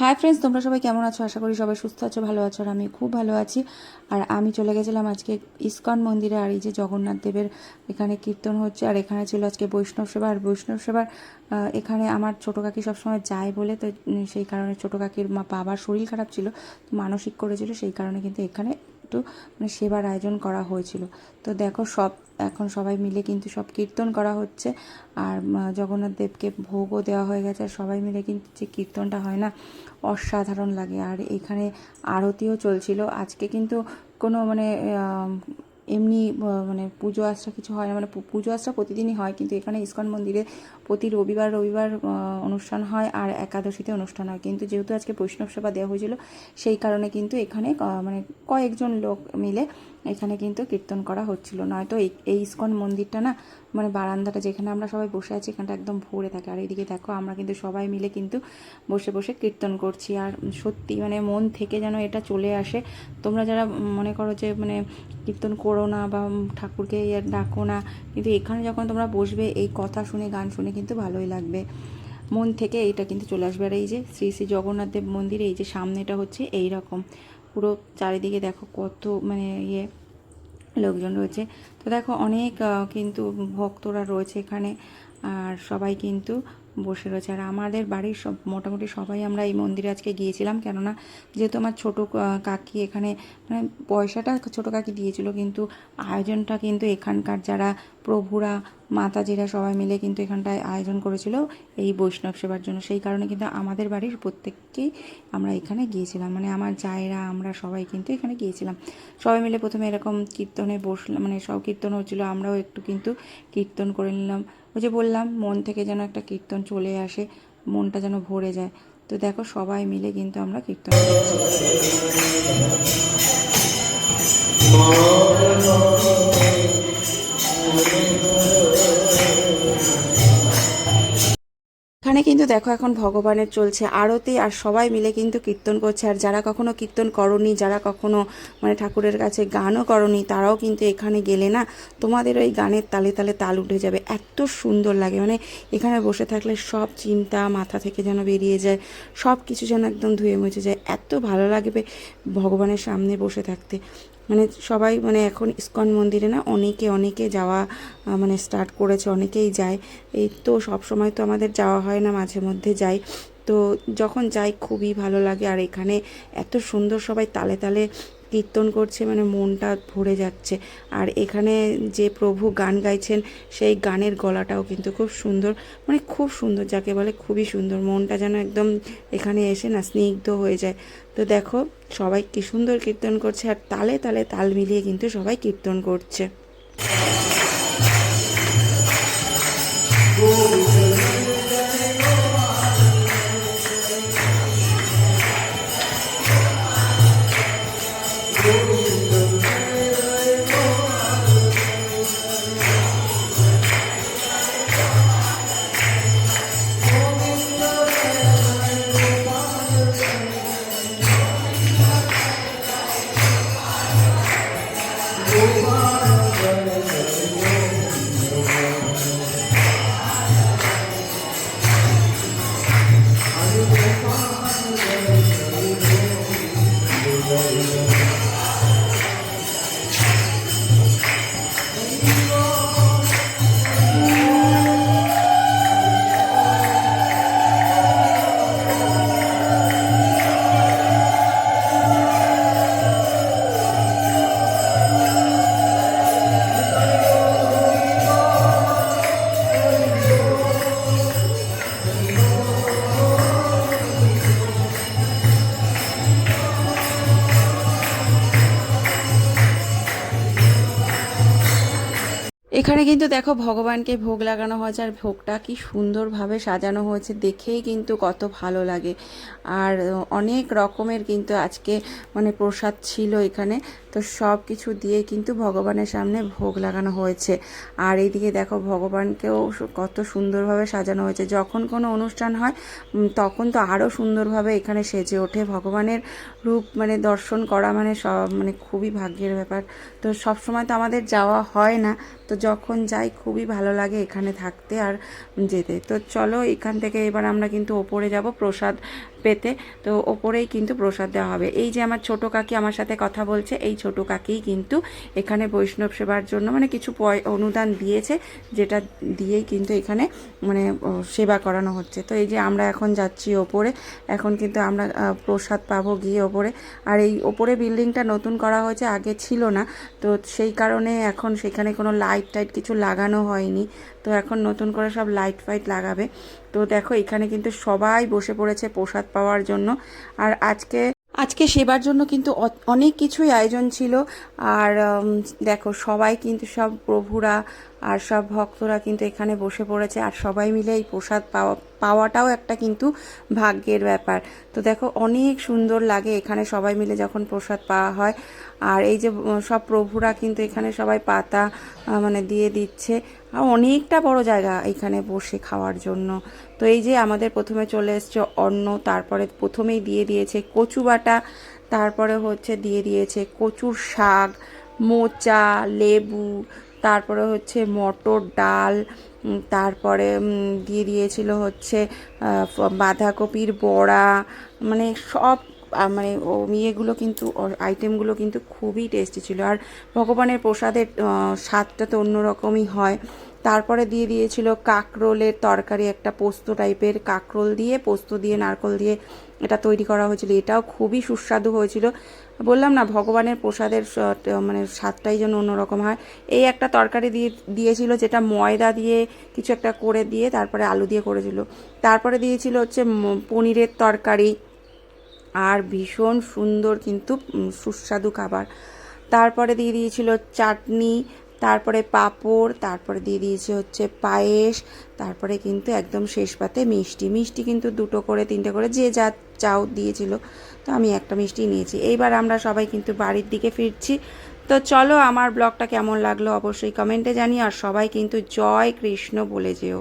Hi friends তোমরা সবাই কেমন আছো? আশা করি সবাই সুস্থ আছো, ভালো আছো, আর আমি খুব ভালো আছি। আর আমি চলে গেছিলাম আজকে ইস্কন মন্দিরে, আর এই যে জগন্নাথ দেবের এখানে কীর্তন হচ্ছে, আর এখানে ছিল আজকে বৈষ্ণব সেবা। আর বৈষ্ণব সেবার এখানে আমার ছোটো কাকি সবসময় যায় বলে, তো সেই কারণে ছোটো কাকির বাবার শরীর খারাপ ছিল মানসিক করেছিল, সেই কারণে কিন্তু এখানে একটু মানে সেবার আয়োজন করা হয়েছিল। তো দেখো সব, এখন সবাই মিলে কিন্তু সব কীর্তন করা হচ্ছে। আর জগন্নাথ দেবকে ভোগও দেওয়া হয়ে গেছে। আর সবাই মিলে কিন্তু যে কীর্তনটা হয় না, অসাধারণ লাগে। আর এখানে আরতিও চলছিল। আজকে কিন্তু কোনো মানে এমনি মানে পুজো আশ্রা কিছু হয় না মানে পুজো আশ্রা প্রতিদিনই হয়, কিন্তু এখানে ইস্কন মন্দিরে প্রতি রবিবার রবিবার অনুষ্ঠান হয় আর একাদশীতে অনুষ্ঠান হয়। কিন্তু যেহেতু আজকে বৈষ্ণব সেবা দেওয়া হয়েছিল, সেই কারণে কিন্তু এখানে মানে কয়েকজন লোক মিলে এখানে কিন্তু কীর্তন করা হচ্ছিল। নয়তো এই ইস্কন মন্দিরটা না মানে বারান্দাটা যেখানে আমরা সবাই বসে আছি, এখানটা একদম ভরে থাকে। আর এইদিকে দেখো, আমরা কিন্তু সবাই মিলে কিন্তু বসে বসে কীর্তন করছি। আর সত্যি মানে মন থেকে যেন এটা চলে আসে। তোমরা যারা মনে করো যে মানে কীর্তন করো না বা ঠাকুরকে ইয়ে ডাকো না, কিন্তু এখানে যখন তোমরা বসবে, এই কথা শুনে, গান শুনে কিন্তু ভালোই লাগবে। মন থেকে এইটা কিন্তু চলে আসবে। আর এই যে শ্রী শ্রী জগন্নাথ দেব মন্দিরে, এই যে সামনেটা হচ্ছে এই রকম পুরো চারিদিকে দেখো কত মানে ইয়ে লোকজন রয়েছে। তো দেখো অনেক কিন্তু ভক্তরা রয়েছে এখানে আর সবাই কিন্তু বসে রয়েছে। আর আমাদের বাড়ির সব, মোটামুটি সবাই আমরা এই মন্দিরে আজকে গিয়েছিলাম। কেননা যেহেতু আমার ছোটো কাকি এখানে মানে পয়সাটা ছোটো কাকি দিয়েছিল, কিন্তু আয়োজনটা কিন্তু এখানকার যারা প্রভুরা, মাতাজিরা সবাই মিলে কিন্তু এখানটায় আয়োজন করেছিল এই বৈষ্ণব সেবার জন্য। সেই কারণে কিন্তু আমাদের বাড়ির প্রত্যেককেই আমরা এখানে গিয়েছিলাম। মানে আমার জায়রা, আমরা সবাই কিন্তু এখানে গিয়েছিলাম। সবাই মিলে প্রথমে এরকম কীর্তনে বসলাম মানে সব কীর্তন হচ্ছিল, আমরাও একটু কিন্তু কীর্তন করে নিলাম। ওই যে বললাম, মন থেকে যেন একটা কীর্তন চলে আসে, মনটা যেন ভরে যায়। তো দেখো, সবাই মিলে কিন্তু আমরা কীর্তন করছি। এখানে কিন্তু দেখো এখন ভগবানের চলছে আরতি আর সবাই মিলে কিন্তু কীর্তন করছে। আর যারা কখনো কীর্তন করনি, যারা কখনো মানে ঠাকুরের কাছে গানও করনি, তারাও কিন্তু এখানে গেলে না, তোমাদের ওই গানের তালে তালে তাল উঠে যাবে। এত সুন্দর লাগে। মানে এখানে বসে থাকলে সব চিন্তা মাথা থেকে যেন বেরিয়ে যায় সব কিছু যেন একদম ধুয়ে মুছে যায়। এত ভালো লাগবে ভগবানের সামনে বসে থাকতে। মানে সবাই মানে এখন ইস্কন মন্দিরে না অনেকে অনেকে যাওয়া মানে স্টার্ট করেছে, অনেকেই যায়। এই তো সব সময় তো আমাদের যাওয়া হয় না, মাঝে মধ্যে যাই। তো যখন যাই খুবই ভালো লাগে। আর এখানে এত সুন্দর সবাই তালে তালে কীর্তন করছে মানে মনটা ভরে যাচ্ছে। আর এখানে যে প্রভু গান গাইছেন, সেই গানের গলাটাও কিন্তু খুব সুন্দর মানে খুব সুন্দর, যাকে বলে খুবই সুন্দর। মনটা যেন একদম এখানে এসে না স্নিগ্ধ হয়ে যায়। তো দেখো, সবাই কি সুন্দর কীর্তন করছে, আর তালে তালে তাল মিলিয়ে কিন্তু সবাই কীর্তন করছে। এখানে কিন্তু দেখো ভগবানকে ভোগ লাগানো হয়েছে, আর ভোগটা কি সুন্দরভাবে সাজানো হয়েছে, দেখেই কিন্তু কত ভালো লাগে। আর অনেক রকমের কিন্তু আজকে মানে প্রসাদ ছিল এখানে, তো সব কিছু দিয়ে কিন্তু ভগবানের সামনে ভোগ লাগানো হয়েছে। আর এইদিকে দেখো ভগবানকেও কত সুন্দরভাবে সাজানো হয়েছে। যখন কোনো অনুষ্ঠান হয় তখন তো আরও সুন্দরভাবে এখানে সেজে ওঠে। ভগবানের রূপ মানে দর্শন করা মানে সব মানে খুবই ভাগ্যের ব্যাপার। তো সব সময় তো আমাদের যাওয়া হয় না তো যখন যাই খুবই ভালো লাগে এখানে থাকতে আর যেতে। তো চলো এখান থেকে এবার আমরা কিন্তু ওপরে যাব প্রসাদ পেতে, তো ওপরেই কিন্তু প্রসাদ দেওয়া হবে। এই যে আমার ছোট কাকি আমার সাথে কথা বলছে, এই ছোট কাকিই কিন্তু এখানে বৈষ্ণব সেবার জন্য মানে কিছু অনুদান দিয়েছে, যেটা দিয়েই কিন্তু এখানে মানে সেবা করানো হচ্ছে। তো এই যে আমরা এখন যাচ্ছি ওপরে, এখন কিন্তু আমরা প্রসাদ পাবো গিয়ে ওপরে। আর এই ওপরে বিল্ডিংটা নতুন করা হয়েছে, আগে ছিল না। তো সেই কারণে এখন সেখানে কোনো লাইট টাইট কিছু লাগানো হয়নি। তো এখন নতুন করে সব লাইট ফাইট লাগাবে। তো দেখো, এখানে কিন্তু সবাই বসে পড়েছে প্রসাদ পাওয়ার জন্য। আর আজকে আজকে সেবার জন্য কিন্তু অনেক কিছুই আয়োজন ছিল। আর দেখো, সবাই কিন্তু সব প্রভুরা আর সব ভক্তরা কিন্তু এখানে বসে পড়েছে। আর সবাই মিলে এই প্রসাদ পাওয়া পাওয়াটাও একটা কিন্তু ভাগ্যের ব্যাপার। তো দেখো, অনেক সুন্দর লাগে এখানে সবাই মিলে যখন প্রসাদ পাওয়া হয়। আর এই যে সব প্রভুরা কিন্তু এখানে সবাই পাতা মানে দিয়ে দিচ্ছে। আর অনেকটা বড় জায়গা এখানে বসে খাওয়ার জন্য। তো এই যে, আমাদের প্রথমে চলে এসছে অন্ন, তারপরে প্রথমেই দিয়ে দিয়েছে কচু বাটা, তারপরে হচ্ছে দিয়ে দিয়েছে কচুর শাক, মোচা, লেবু তারপরে হচ্ছে মটর ডাল তারপরে দিয়ে দিয়েছিল হচ্ছে বাঁধাকপির বড়া মানে সব মানে ইয়েগুলো কিন্তু আইটেমগুলো কিন্তু খুবই টেস্টি ছিল। আর ভগবানের প্রসাদের স্বাদটা তো অন্যরকমই হয়। তারপরে দিয়ে দিয়েছিল কাকরোলের তরকারি, একটা পোস্ত টাইপের কাকরোল দিয়ে, পোস্ত দিয়ে, নারকল দিয়ে এটা তৈরি করা হয়েছিল। এটাও খুবই সুস্বাদু হয়েছিল। বললাম না, ভগবানের প্রসাদের মানে স্বাদটাই যেন অন্যরকম হয়। এই একটা তরকারি দিয়ে, দিয়েছিল যেটা ময়দা দিয়ে কিছু একটা করে দিয়ে তারপরে আলু দিয়ে করেছিল। তারপরে দিয়েছিল হচ্ছে পনিরের তরকারি। আর ভীষণ সুন্দর কিন্তু সুস্বাদু খাবার। তারপরে দিয়ে দিয়েছিল চাটনি তারপরে পাঁপড়, তারপরে দিয়ে দিয়েছে হচ্ছে পায়েস, তারপরে কিন্তু একদম শেষ পাতে মিষ্টি। মিষ্টি কিন্তু দুটো করে, তিনটে করে, যে যা চাও দিয়েছিল। তো আমি একটা মিষ্টি নিয়েছি। এইবার আমরা সবাই কিন্তু বাড়ির দিকে ফিরছি। তো চলো আমার ব্লগটা কেমন লাগল অবশ্যই কমেন্টে জানি আর সবাই কিন্তু জয় কৃষ্ণ বলে যেও।